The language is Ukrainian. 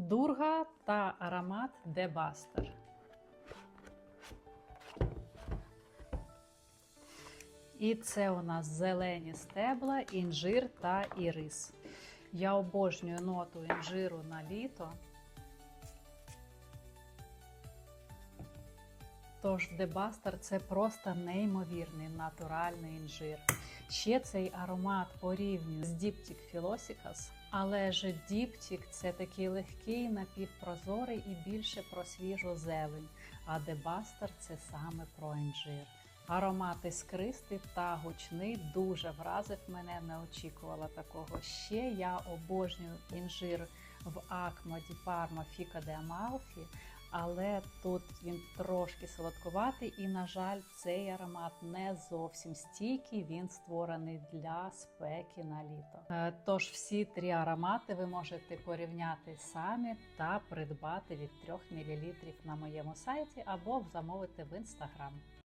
Дурга та аромат Дебастер. І це у нас зелені стебла, інжир та ірис. Я обожнюю ноту інжиру на літо. Тож Дебастер це просто неймовірний натуральний інжир. Ще цей аромат порівнюю з Діптік Philosicas, але ж Діптік це такий легкий, напівпрозорий і більше про свіжу зелень. А Дебастер це саме про інжир. Аромат іскристий та гучний дуже вразив мене, не очікувала такого. Ще я обожнюю інжир в Акмо Ді Парма Фіка де Амалфі, але тут він трошки солодкуватий, і, на жаль, цей аромат не зовсім стійкий. Він створений для спеки на літо. Е, Тож всі три аромати ви можете порівняти самі та придбати від 3 мл на моєму сайті або замовити в інстаграм.